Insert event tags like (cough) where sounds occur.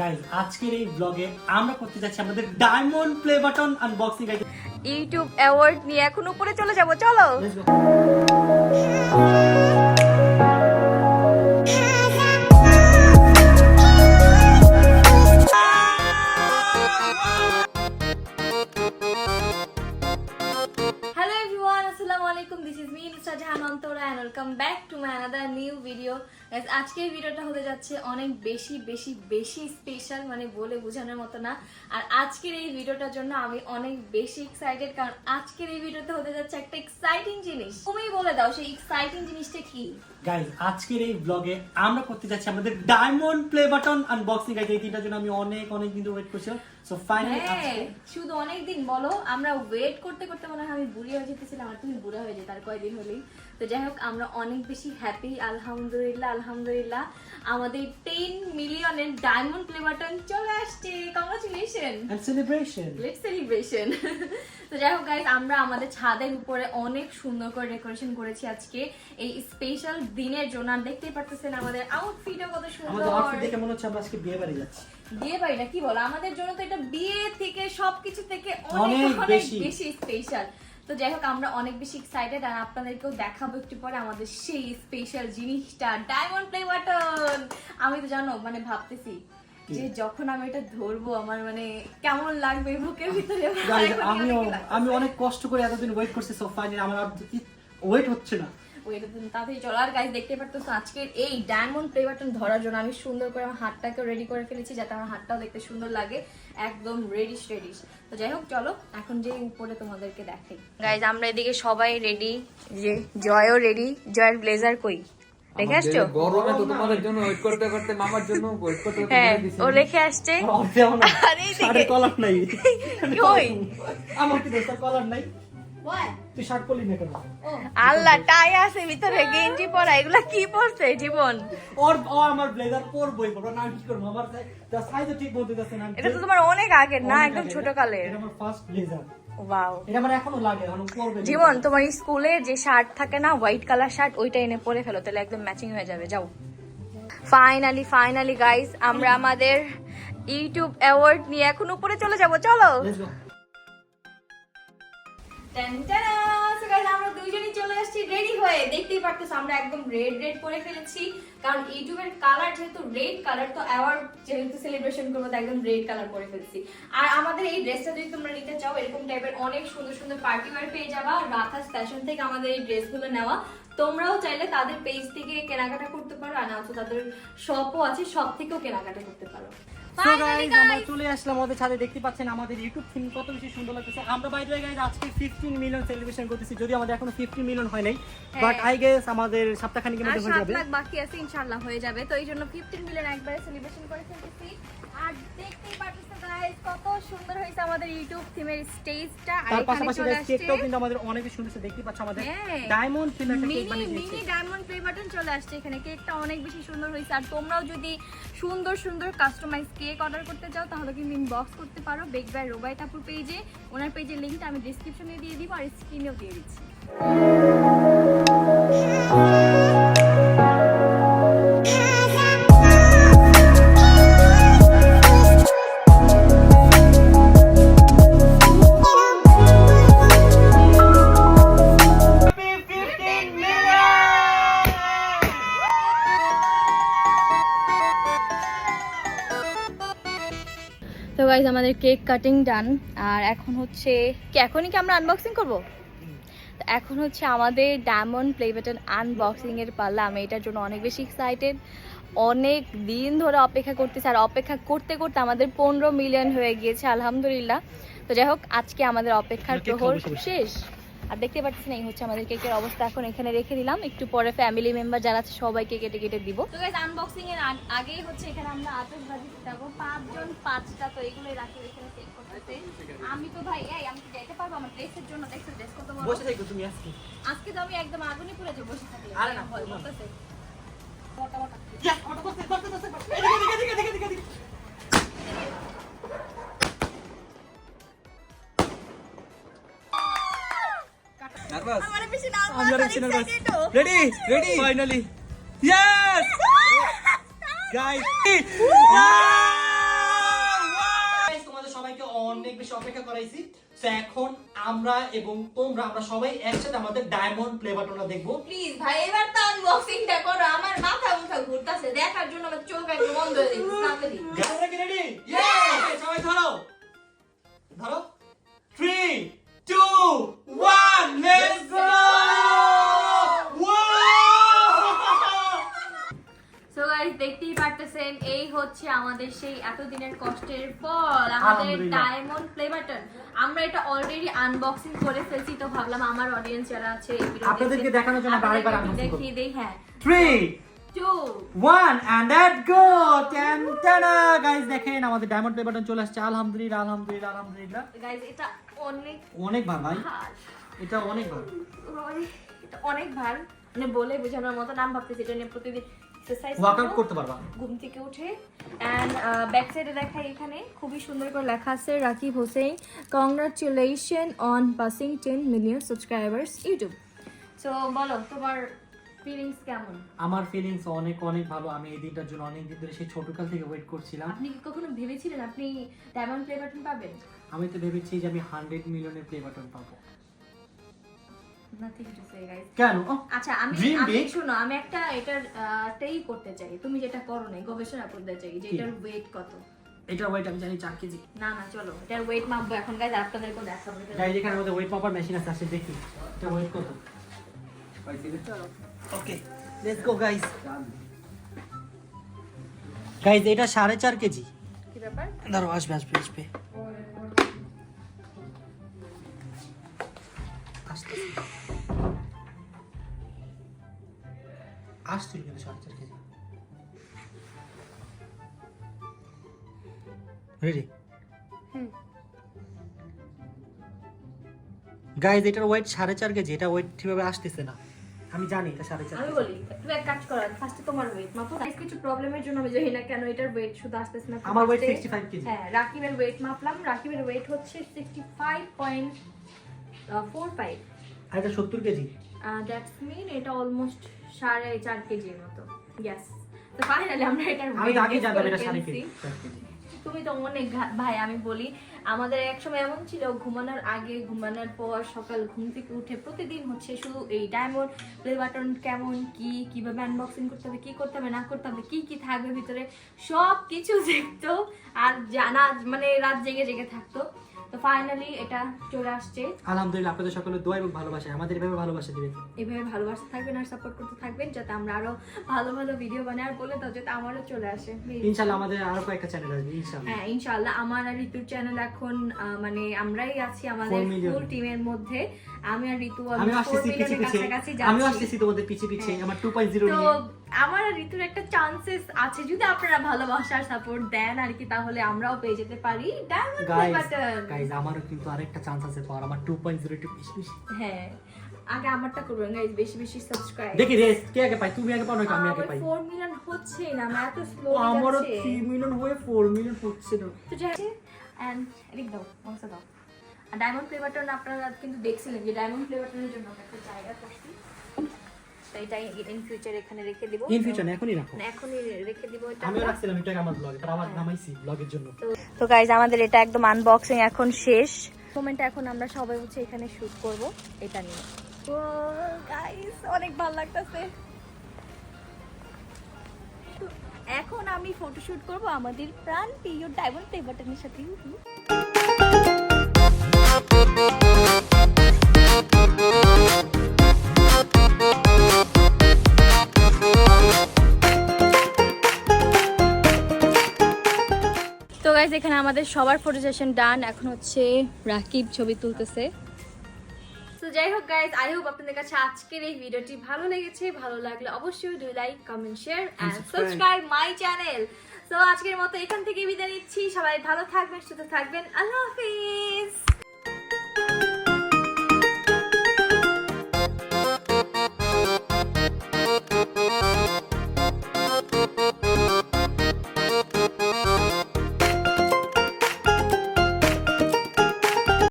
Guys আজকের এই ব্লগে আমরা করতে যাচ্ছি আমাদের diamond play button unboxing guys YouTube award নিয়ে এখন উপরে চলে যাব চলো। And welcome back to my another new video ভিডিওটা হতে যাচ্ছে অনেক বেশি বেশি বেশি স্পেশাল মানে বলে বোঝানোর মতো না। আর আজকের এই ভিডিওটার জন্য আমি অনেক বেশি এক্সাইটেড কারণ আজকের এই ভিডিওতে হতে যাচ্ছে একটা এক্সাইটিং জিনিস। তুমি বলে দাও সেই এক্সাইটিং জিনিসটা কি? গাইজ আজকের এই ব্লগে আমরা করতে যাচ্ছি আমাদের diamond play button unboxing guys এই জন্য আমি অনেক অনেক দিন ওয়েট করছিলাম। সো ফাইনালি হ্যাঁ শুধু অনেক দিন বলো আমরা ওয়েট করতে করতে মনে হয় আমি বুড়ি হয়ে যেতেছিলাম আর তুমি বুড়া হয়ে যেত আর কয়দিন হলেই? তো যাই হোক আমরা অনেক বেশি হ্যাপি আলহামদুলিল্লাহ আলহামদুলিল্লাহ। আমাদের টেন মিলিয়নের ডায়মন্ড প্লে বাটন চলে আসছে। কংগ্রাচুলেশন সেলিব্রেশন লেট সেলিব্রেশন তো যাই হোক গাইজ আমরা আমাদের ছাদের উপরে অনেক সুন্দর করে ডেকোরেশন করেছি আজকে। এই স্পেশাল দিনের জন্য আর দেখতেই পারতেছেন আমাদের আউটফিটও কত আউটফিট সুন্দর। দেখে মনে হচ্ছে আমরা আজকে বিয়ে বাড়ি যাচ্ছি। বিয়ে বাড়ি না কি বলো? আমাদের জন্য তো এটা বিয়ে থেকে সবকিছু থেকে অনেক অনেক। বেশি। স্পেশাল তো যাই হোক আমরা অনেক বেশি এক্সাইটেড আর আপনাদেরকেও দেখাবো একটু পরে আমাদের সেই স্পেশাল জিনিসটা ডায়মন্ড প্লে বাটন আমি তো জানো মানে ভাবতেছি যে যখন আমি এটা ধরবো আমার মানে কেমন লাগবে বুকের ভিতরে? (laughs) লাগবে? আমি অনেক কষ্ট করে এতদিন ওয়েট করছি সো ফাইনালি আমার ওয়েট হচ্ছে না। ওই এটা তুমি তাড়াতাড়ি চলো। আর গাইজ দেখতে পারতো আজকের এই ডায়মন্ড প্লে বাটন ধরার জন্য আমি সুন্দর করে আমার হাতটাকে রেডি করে ফেলেছি যাতে আমার হাতটাও দেখতে সুন্দর লাগে। একদম রেডিশ রেডিশ তো যাই হোক চলো এখন যে উপরে তোমাদেরকে দেখাই। গাইজ আমরা এদিকে সবাই রেডি যে জয়ও রেডি জয়ের ব্লেজার কই? রেখে আসছো? আমাদের গরমে তো তোমাদের জন্য ওয়েট করতে করতে মামার জন্য ওয়েট করতে করতে হ্যাঁ ও রেখে আসছে। আমার আরে কলার নাই। কই? আমার কি দোস্ত কলার নাই? তুই শার্ট পরলি না কেন? আল্লাহ টাই আছে ভিতরে গেঞ্জি পরা এগুলা কি পরছে জীবন? ওর ও আমার ব্লেজার পরবই পরবো না কি করব? আমার সাইজও ঠিক বলতে যাচ্ছে না এটা তো তোমার অনেক আগের না একদম। ছোট কালের এটা আমার ফার্স্ট ব্লেজার ওয়াও এটা আমার এখনও লাগে এখন পরবে জীবন তোমার স্কুলের যে শার্ট থাকে না হোয়াইট কালার শার্ট ওইটা এনে পরে ফেলো তাহলে একদম ম্যাচিং হয়ে যাবে যাও। ফাইনালি ফাইনালি গাইস আমরা (laughs) আমাদের ইউটিউব অ্যাওয়ার্ড নিয়ে এখন উপরে চলে যাব চলো। আমরা দুইজনই চলে আসছি। হয়ে। দেখতেই পারতেছো, আমরা একদম রেড রেড পরে ফেলেছি। কারণ ইউটিউবের কালার যেহেতু রেড কালার তো অ্যাওয়ার্ড যেহেতু সেলিব্রেশন করব একদম রেড কালার ফেলছি। আর আমাদের এই ড্রেসটা যদি তোমরা নিতে চাও, এরকম টাইপের অনেক সুন্দর সুন্দর পেয়ে ফ্যাশন থেকে আমাদের এই ড্রেসগুলো নেওয়া। তোমরাও চাইলে তাদের পেজ থেকে কেনাকাটা করতে পারো। আর নাও তাদের শপও আছে সব থেকেও কেনাকাটা করতে পারো। So Finally, আমরা চলে আসলাম আমাদের ছাদে। দেখতে পাচ্ছেন আমাদের ইউটিউব থিম কত বেশি সুন্দর লাগতেছে। আমরা বাইরে গাইজ আজকে 15 মিলিয়ন সেলিব্রেশন করতেছি যদি আমাদের এখনও 15 মিলিয়ন হয় নাই। বাট হ্যাঁ। আই গেস আমাদের সপ্তাহখানেকের মধ্যে হয়ে সাত যাবে লাখ বাকি আছে ইনশাআল্লাহ হয়ে যাবে। তো এই জন্য মিলিয়ন একবারে সেলিব্রেশন করে ফেলতেছি। আর দেখতেই পাচ্ছেন গাইস কত সুন্দর হয়েছে আমাদের ইউটিউব থিমের স্টেজটা আর তার এখানে পাশাপাশি চলে কেকটাও কিন্তু আমাদের অনেক সুন্দর দেখতে পাচ্ছ আমাদের হ্যাঁ। ডায়মন্ড একটা কেক বানিয়ে মিনি ডায়মন্ড প্লে বাটন চলে আসছে এখানে। কেকটা অনেক বেশি সুন্দর হয়েছে। আর তোমরাও যদি সুন্দর সুন্দর কাস্টমাইজ কেক অর্ডার করতে চাও তাহলে কিন্তু ইনবক্স করতে পারো বেক বাই রোবাই তাপুর পেজে ওনার পেজের লিঙ্কটা আমি ডিসক্রিপশনে দিয়ে দিব আর স্ক্রিনেও দিয়ে দিচ্ছি। তো গাইজ আমাদের কেক কাটিং ডান আর এখন হচ্ছে কি এখনই কি আমরা আনবক্সিং করব? এখন হচ্ছে আমাদের ডায়মন্ড প্লে বাটন আনবক্সিং এর পাল্লা আমি এটার জন্য অনেক বেশি এক্সাইটেড অনেক দিন ধরে অপেক্ষা করতেছি। আর অপেক্ষা করতে করতে আমাদের পনেরো মিলিয়ন হয়ে গিয়েছে আলহামদুলিল্লাহ। তো যাই হোক আজকে আমাদের অপেক্ষার প্রহর শেষ। আর দেখতে পাচ্ছেন এই হচ্ছে আমাদের কেকের অবস্থা। এখন এখানে রেখে দিলাম। একটু পরে ফ্যামিলি মেম্বার যারা আছে সবাইকে কেটে কেটে দিব। তো গাইস আনবক্সিং এর আগেই হচ্ছে এখানে আমরা আতস আতশবাজি ফুটাবো পাঁচজন পাঁচটা তো এগুলোই রাখি এখানে চেক করতেছে আমি তো ভাই এই আমি কি যাইতে পারব আমার ড্রেসের জন্য। দেখছ ড্রেস কত বড়? বসে থাকো তুমি আজকে। আজকে তো আমি একদম আগুনে পুরো যে বসে থাকি আরে না, ভয় না। করতেছে। মোটা মোটা Yes, অটো করতে, করতে, করতে, করতে। এদিকে, এদিকে, এদিকে, এদিকে, বাস আমরা পিছনের বাস ready ready finally yes guys অনেক বেশি অপেক্ষা করাইছি। এখন আমরা এবং তোমরা আমরা সবাই একসাথে আমাদের ডায়মন্ড প্লে দেখব। প্লিজ ভাই এবার তো আনবক্সিংটা করো। আমার মাথা মুথা দেখার জন্য আমার চোখ একদম বন্ধ হয়ে এতদিনের কষ্টের ফল আমাদের ডায়মন্ড প্লে বাটন আমরা এটা অলরেডি আনবক্সিং করে ফেলছি তো ভাবলাম আমার অডিয়েন্স যারা আছে আপনাদেরকে দেখানোর জন্য আরেকবার আপনাদেরকে দেখিয়ে দেই হ্যাঁ। Three two one and that go ten guys দেখেন আমাদের ডায়মন্ড প্লে বাটন চলে আসছে। আলহামদুলিল্লাহ আলহামদুলিল্লাহ আলহামদুলিল্লাহ। গাইস এটা অনেক অনেক ভালো ভাই। এটা অনেক ভালো এটা অনেক ভার। মানে বলে বোঝানোর মতো নাম ভাবতেছি এটা নিয়ে প্রতিদিন এক্সারসাইজ ওয়ার্কআউট করতে পারবা। ঘুম থেকে উঠে। অ্যান্ড ব্যাক সাইডে দেখাই এখানে। খুবই সুন্দর করে লেখা আছে Rakib Hossain. Congratulation on passing ten million subscribers YouTube so বলো তোমার ফিলিংস কেমন? আমার ফিলিংস অনেক অনেক ভালো। আমি এই দিনটার জন্য অনেক দিন ধরে সেই ছোটকাল থেকে ওয়েট করছিলাম। আপনি কি কখনো ভেবেছিলেন আপনি ডায়মন্ড প্লে বাটন পাবেন? আমি তো ভেবেছি যে আমি হান্ড্রেড মিলিয়নের প্লে বাটন পাবো। নাথিং টু সে গাইস কেন? আচ্ছা আমি আমি শোনো আমি একটা এটার টাই করতে চাই। তুমি যেটা করো নাই গবেষণা করতে চাই যে? এটার ওয়েট কত। এটার ওয়েট আমি জানি চার কেজি। না না চলো এটার ওয়েট মাপবো এখন গাইজ আপনাদেরকে দেখাবো। এটা- গাইজ এখানে আমাদের ওয়েট মাপার মেশিন আছে আসে দেখি। এটা ওয়েট কত? Okay let's go guys guys এটা সাড়ে চার কেজি। কি ব্যাপার? দাঁড়াও আসবে আসবে আসবে। আসতেছে। আসছিল কিন্তু সাড়ে চার কেজি রেডি গাইজ এটার ওয়েট সাড়ে চার কেজি এটা ওয়েট ঠিকভাবে আসতেছে না। আমি জানি এটা সাড়ে চার আমি বলি তুমি এক কাজ করো ফার্স্টে তোমার ওয়েট মাপো গাইস কিছু প্রবলেমের জন্য আমি জানি না কেন এটার ওয়েট শুধু আসতেছে না আমার First 65 কেজি। হ্যাঁ রাকিবের ওয়েট মাপলাম রাকিবের ওয়েট হচ্ছে sixty five point four five আর এটা সত্তর কেজি। দ্যাটস মিন এটা অলমোস্ট সাড়ে চার কেজির মতো। ইয়েস তো ফাইনালি আমরা এটার আমি আগে জানতাম এটা সাড়ে কেজি তুমি তো অনেক ভাই আমি বলি আমাদের এক সময় এমন ছিল ঘুমানোর আগে ঘুমানোর পর সকাল ঘুম থেকে উঠে প্রতিদিন হচ্ছে শুধু এই ডায়মন্ড প্লে বাটন কেমন কি কীভাবে আনবক্সিং করতে হবে কি করতে হবে না করতে হবে কি কি থাকবে ভিতরে সব কিছু দেখতো আর জানা মানে রাত জেগে জেগে থাকতো। তো ফাইনালি এটা চলে আসছে। আলহামদুলিল্লাহ আপনাদের সকলের দোয়া এবং ভালোবাসা আমাদের এভাবে ভালোবাসা দিবেন। এভাবে ভালোবাসা থাকবেন আর সাপোর্ট করতে থাকবেন যাতে আমরা আরও ভালো ভালো ভিডিও বানাই। আর বলে দাও যাতে আমারও চলে আসে ইনশাল্লাহ আমাদের আরও কয়েকটা চ্যানেল আসবে ইনশাল্লাহ। হ্যাঁ ইনশাআল্লাহ আমার আর ঋতুর চ্যানেল এখন মানে আমরাই আছি আমাদের 4 ফুল টিমের মধ্যে। আমি আর ঋতু আমি almost 4 আসতেছি পিছে পিছে। যাচ্ছি। আসতেছি তোমাদের পিছে পিছে হ্যাঁ। আমার টু পয়েন্ট জিরো তো নিয়ে। আমার আর ঋতুর একটা চান্সেস আছে। যদি আপনারা ভালোবাসার সাপোর্ট দেন আর কি তাহলে আমরাও পেয়ে যেতে পারি। ডায়মন্ড বাটন আমারও কিন্তু আরেকটা চান্স আছে পাওয়ার। আমার একটু বেশি বেশি। হ্যাঁ আগে আমারটা করবেন বেশি বেশি সাবস্ক্রাইব দেখি রেস কে আগে পাই তুমি আগে পাও নাকি আমি আগে পাই? 4 মিলিয়ন হচ্ছে না আমার এত স্লো ও, আমারও যাচ্ছে। থ্রি মিলিয়ন হয়ে ফোর মিলিয়ন হচ্ছে না। তো যাই এন্ড এদিক দাও দাও। ডায়মন্ড প্লে বাটন আপনারা কিন্তু দেখছিলেন যে ডায়মন্ড প্লে বাটনের জন্য একটা জায়গা করছি। এটা ইন ফিউচার এখানে রেখে দিব। ইন ফিউচার এখনই রাখো। এখনই রেখে দিব এটা। আমিও রাখছিলাম এটা আমার ব্লগে তার আবার নামাইছি ব্লগের জন্য। তো গাইজ আমাদের এটা একদম আনবক্সিং এখন শেষ। মোমেন্টটা এখন আমরা সবাই হচ্ছে এখানে শুট করব এটা নিয়ে। তো গাইজ অনেক ভালো লাগতেছে। এখন আমি ফটোশুট করব আমাদের প্রাণ প্রিয় ডায়মন্ড প্লে বাটনের সাথে। গাইজ এখানে আমাদের সবার ফটো সেশন ডান এখন হচ্ছে রাকিব ছবি তুলতেছে। তো যাই হোক গাইজ আই হোপ আপনাদের কাছে আজকের এই ভিডিওটি ভালো লেগেছে। ভালো লাগলে অবশ্যই do like comment share and subscribe my channel তো আজকের মতো এখান থেকে বিদায় নিচ্ছি। সবাই ভালো থাকবেন সুস্থ থাকবেন। আল্লাহ হাফিজ!